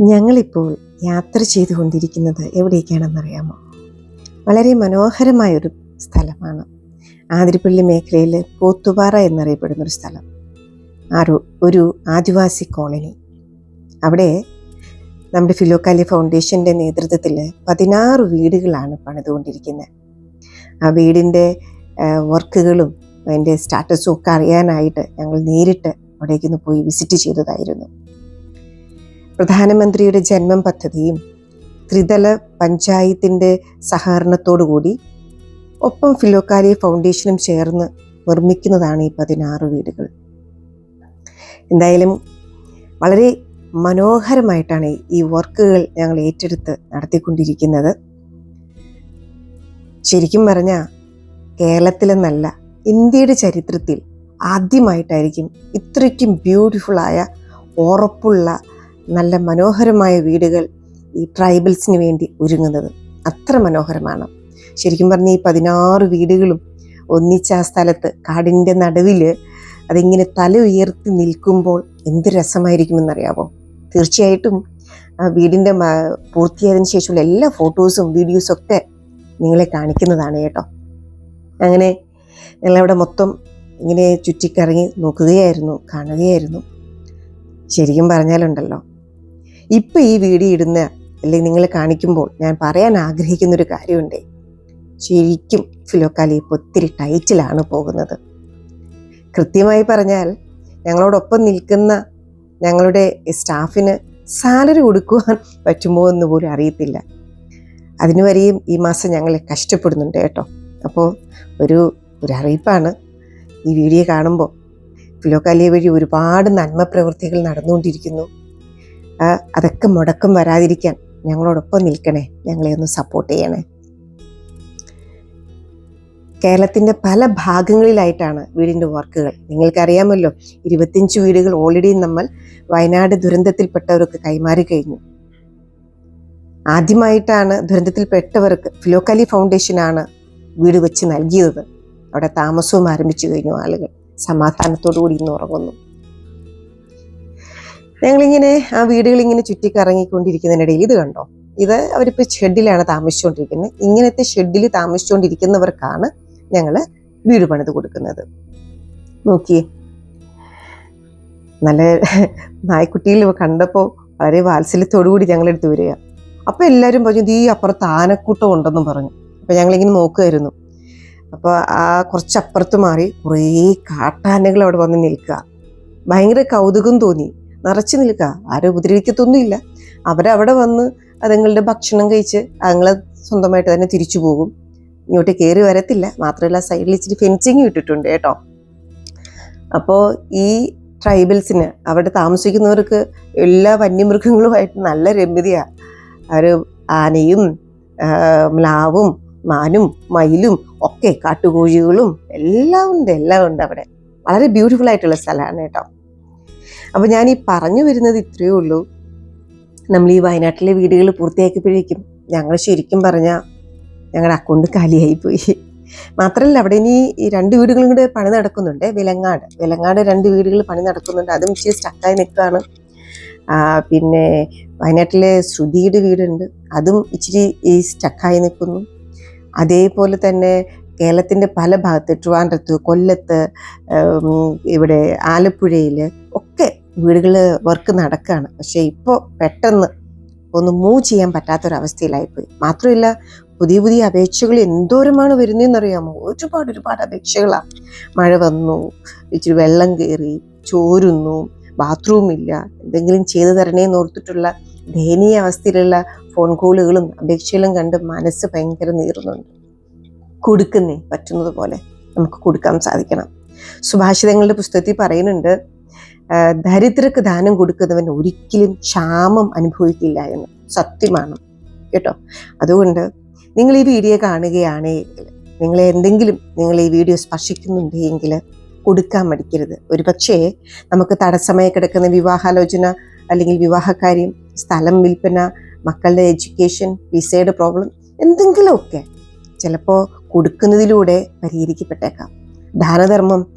ഞങ്ങളിപ്പോൾ യാത്ര ചെയ്തുകൊണ്ടിരിക്കുന്നത് എവിടേക്കാണെന്നറിയാമോ? വളരെ മനോഹരമായൊരു സ്ഥലമാണ്. ആതിരപ്പള്ളി മേഖലയിൽ പോത്തുപാറ എന്നറിയപ്പെടുന്ന ഒരു സ്ഥലം. ആരോ ഒരു ആദിവാസി കോളനി. അവിടെ നമ്മുടെ ഫിലോക്കാലി ഫൗണ്ടേഷന്റെ നേതൃത്വത്തിൽ പതിനാറ് വീടുകളാണ് പണിതുകൊണ്ടിരിക്കുന്നത്. ആ വീടിന്റെ വർക്കുകളും അതിന്റെ സ്റ്റാറ്റസും ഒക്കെ അറിയാനായിട്ട് ഞങ്ങൾ നേരിട്ട് അവിടേക്കൊന്ന് പോയി വിസിറ്റ് ചെയ്തതായിരുന്നു. പ്രധാനമന്ത്രിയുടെ ജന്മം പദ്ധതിയും ത്രിതല പഞ്ചായത്തിന്റെ സഹകരണത്തോടുകൂടി ഒപ്പം ഫിലോക്കാലി ഫൗണ്ടേഷനും ചേർന്ന് നിർമ്മിക്കുന്നതാണ് ഈ പതിനാറ് വീടുകൾ. എന്തായാലും വളരെ മനോഹരമായിട്ടാണ് ഈ വർക്കുകൾ ഞങ്ങൾ ഏറ്റെടുത്ത് നടത്തിക്കൊണ്ടിരിക്കുന്നത്. ശരിക്കും പറഞ്ഞാൽ കേരളത്തിലെന്നല്ല ഇന്ത്യയുടെ ചരിത്രത്തിൽ ആദ്യമായിട്ടായിരിക്കും ഇത്രയ്ക്കും ബ്യൂട്ടിഫുള്ളായ ഉറപ്പുള്ള നല്ല മനോഹരമായ വീടുകൾ ഈ ട്രൈബൽസിന് വേണ്ടി ഒരുങ്ങുന്നത്. അത്ര മനോഹരമാണ്. ശരിക്കും പറഞ്ഞ ഈ പതിനാറ് വീടുകളും ഒന്നിച്ച ആ സ്ഥലത്ത് കാടിന്റെ നടുവിൽ അതിങ്ങനെ തല ഉയർത്തി നിൽക്കുമ്പോൾ എന്ത് രസമായിരിക്കുമെന്നറിയാമോ തീർച്ചയായിട്ടും ആ വീടിന്റെ പൂർത്തിയായതിന് ശേഷമുള്ള എല്ലാ ഫോട്ടോസും വീഡിയോസും ഒക്കെ നിങ്ങളെ കാണിക്കുന്നതാണ് കേട്ടോ. അങ്ങനെ ഞങ്ങളവിടെ മൊത്തം ഇങ്ങനെ ചുറ്റിക്കറങ്ങി നോക്കുകയായിരുന്നു കാണുകയായിരുന്നു. ശരിക്കും പറഞ്ഞാലുണ്ടല്ലോ ഇപ്പം ഈ വീഡിയോ ഇടുന്ന അല്ലെങ്കിൽ നിങ്ങൾ കാണിക്കുമ്പോൾ ഞാൻ പറയാൻ ആഗ്രഹിക്കുന്ന ഒരു കാര്യമുണ്ട്. ശരിക്കും ഫിലോക്കാലി ഇപ്പോൾ ഒത്തിരി ടൈറ്റിലാണ് പോകുന്നത്. കൃത്യമായി പറഞ്ഞാൽ ഞങ്ങളോടൊപ്പം നിൽക്കുന്ന ഞങ്ങളുടെ സ്റ്റാഫിന് സാലറി കൊടുക്കുവാൻ പറ്റുമോ എന്ന് പോലും അറിയത്തില്ല. അതിനു വരെയും ഈ മാസം ഞങ്ങൾ കഷ്ടപ്പെടുന്നുണ്ട് കേട്ടോ. അപ്പോൾ ഒരു ഒരു അറിയിപ്പാണ്. ഈ വീഡിയോ കാണുമ്പോൾ ഫിലോക്കാലിയ വഴി ഒരുപാട് നന്മ പ്രവൃത്തികൾ നടന്നുകൊണ്ടിരിക്കുന്നു. അതൊക്കെ മുടക്കം വരാതിരിക്കാൻ ഞങ്ങളോടൊപ്പം നിൽക്കണേ. ഞങ്ങളെ ഒന്ന് സപ്പോർട്ട് ചെയ്യണേ. കേരളത്തിന്റെ പല ഭാഗങ്ങളിലായിട്ടാണ് വീടിന്റെ വർക്കുകൾ. നിങ്ങൾക്കറിയാമല്ലോ ഇരുപത്തിയഞ്ച് വീടുകൾ ഓൾറെഡി നമ്മൾ വയനാട് ദുരന്തത്തിൽപ്പെട്ടവർക്ക് കൈമാറി കഴിഞ്ഞു. ആദ്യമായിട്ടാണ് ദുരന്തത്തിൽപ്പെട്ടവർക്ക് ഫിലോക്കാലി ഫൗണ്ടേഷനാണ് വീട് വെച്ച് നൽകിയത്. അവിടെ താമസവും ആരംഭിച്ചു കഴിഞ്ഞു ആളുകൾ. സമാധാനത്തോടു കൂടി ഇന്ന് ഉറങ്ങുന്നു. ഞങ്ങളിങ്ങനെ ആ വീടുകൾ ഇങ്ങനെ ചുറ്റിക്കറങ്ങിക്കൊണ്ടിരിക്കുന്നതിനിടയിൽ ഇത് കണ്ടോ? ഇത് അവരിപ്പോൾ ഷെഡിലാണ് താമസിച്ചുകൊണ്ടിരിക്കുന്നത് ഇങ്ങനത്തെ ഷെഡിൽ താമസിച്ചുകൊണ്ടിരിക്കുന്നവർക്കാണ് ഞങ്ങൾ വീട് പണിത് കൊടുക്കുന്നത്. നോക്കിയേ. നല്ല നായ്ക്കുട്ടിയിൽ കണ്ടപ്പോൾ വളരെ വാത്സല്യത്തോടു കൂടി ഞങ്ങളെടുത്ത് വരിക. അപ്പോൾ എല്ലാവരും പറഞ്ഞു "ദേ ഈ അപ്പുറത്ത് ആനക്കൂട്ടം ഉണ്ടെന്നും പറഞ്ഞു. അപ്പോൾ ഞങ്ങളിങ്ങനെ നോക്കുമായിരുന്നു അപ്പോൾ ആ കുറച്ചപ്പുറത്ത് മാറി കുറേ കാട്ടാനകൾ അവിടെ വന്ന് നിൽക്കുക. ഭയങ്കര കൗതുകം തോന്നി. നിറച്ചു നിൽക്കുക. ആരും ഉപദ്രവിക്കത്തൊന്നുമില്ല. അവരവിടെ വന്ന് അതുങ്ങളുടെ ഭക്ഷണം കഴിച്ച് അതുങ്ങളെ സ്വന്തമായിട്ട് തന്നെ തിരിച്ചു പോകും. ഇങ്ങോട്ട് കയറി വരത്തില്ല. മാത്രമല്ല സൈഡിൽ ഇച്ചിരി ഫെൻസിങ് ഇട്ടിട്ടുണ്ട് കേട്ടോ. അപ്പോൾ ഈ ട്രൈബൽസിന് അവിടെ താമസിക്കുന്നവർക്ക് എല്ലാ വന്യമൃഗങ്ങളുമായിട്ട് നല്ല രമ്യതയാണ് അവർ ആനയും മ്ലാവും മാനും മയിലും ഒക്കെ കാട്ടുകോഴികളും എല്ലാം ഉണ്ട് എല്ലാം ഉണ്ട് അവിടെ. വളരെ ബ്യൂട്ടിഫുൾ ആയിട്ടുള്ള സ്ഥലമാണ് കേട്ടോ. അപ്പോൾ ഞാൻ ഈ പറഞ്ഞു വരുന്നത് ഇത്രയേ ഉള്ളൂ. നമ്മൾ ഈ വയനാട്ടിലെ വീടുകൾ പൂർത്തിയാക്കിയപ്പോഴേക്കും ഞങ്ങൾ ശരിക്കും പറഞ്ഞാൽ ഞങ്ങളുടെ അക്കൗണ്ട് കാലിയായി പോയി മാത്രമല്ല അവിടെ ഇനി ഈ രണ്ട് വീടുകളും കൂടെ പണി നടക്കുന്നുണ്ട്. വിലങ്ങാട്. വിലങ്ങാട് രണ്ട് വീടുകൾ പണി നടക്കുന്നുണ്ട്. അതും ഇച്ചിരി സ്റ്റക്കായി നിൽക്കുകയാണ്. പിന്നെ വയനാട്ടിലെ ശ്രുതിയുടെ വീടുണ്ട്. അതും ഇച്ചിരി ഈ സ്റ്റക്കായി നിൽക്കുന്നു. അതേപോലെ തന്നെ കേരളത്തിന്റെ പല ഭാഗത്ത് ട്രിവാൻഡ്രത്ത് കൊല്ലത്ത് ഇവിടെ ആലപ്പുഴയിൽ ഒക്കെ വീടുകൾ വർക്ക് നടക്കുകയാണ് പക്ഷേ ഇപ്പോൾ പെട്ടെന്ന് ഒന്ന് മൂവ് ചെയ്യാൻ പറ്റാത്തൊരവസ്ഥയിലായിപ്പോയി. മാത്രമല്ല പുതിയ പുതിയ അപേക്ഷകൾ എന്തോരമാണ് വരുന്നതെന്നറിയാമോ ഒരുപാട് ഒരുപാട് അപേക്ഷകളാണ് മഴ വന്നു ഇച്ചിരി വെള്ളം കയറി ചോരുന്നു ബാത്റൂം ഇല്ല എന്തെങ്കിലും ചെയ്തു തരണേന്ന് ഓർത്തിട്ടുള്ള ദയനീയ അവസ്ഥയിലുള്ള ഫോൺ കോളുകളും അപേക്ഷകളും കണ്ട് മനസ്സ് ഭയങ്കര നീറുന്നുണ്ട്. കൊടുക്കുന്നേ പറ്റുന്നത് പോലെ നമുക്ക് കൊടുക്കാൻ സാധിക്കണം. സുഭാഷിതങ്ങളുടെ പുസ്തകത്തിൽ പറയുന്നുണ്ട് ദരിദ്രർക്ക് ദാനം കൊടുക്കുന്നവൻ ഒരിക്കലും ക്ഷാമം അനുഭവിക്കില്ല എന്ന് സത്യമാണ്. കേട്ടോ? അതുകൊണ്ട് നിങ്ങൾ ഈ വീഡിയോ കാണുകയാണെങ്കിൽ നിങ്ങൾ എന്തെങ്കിലും നിങ്ങൾ ഈ വീഡിയോ സ്പർശിക്കുന്നുണ്ടെങ്കിൽ കൊടുക്കാൻ മടിക്കരുത്. ഒരു പക്ഷേ നമുക്ക് തടസ്സമായി കിടക്കുന്ന വിവാഹാലോചന അല്ലെങ്കിൽ വിവാഹകാര്യം സ്ഥലം വിൽപ്പന മക്കളുടെ എഡ്യൂക്കേഷൻ വിസയുടെ പ്രോബ്ലം എന്തെങ്കിലുമൊക്കെ ചിലപ്പോൾ കൊടുക്കുന്നതിലൂടെ പരിഹരിക്കപ്പെട്ടേക്കാം. ദാനധർമ്മം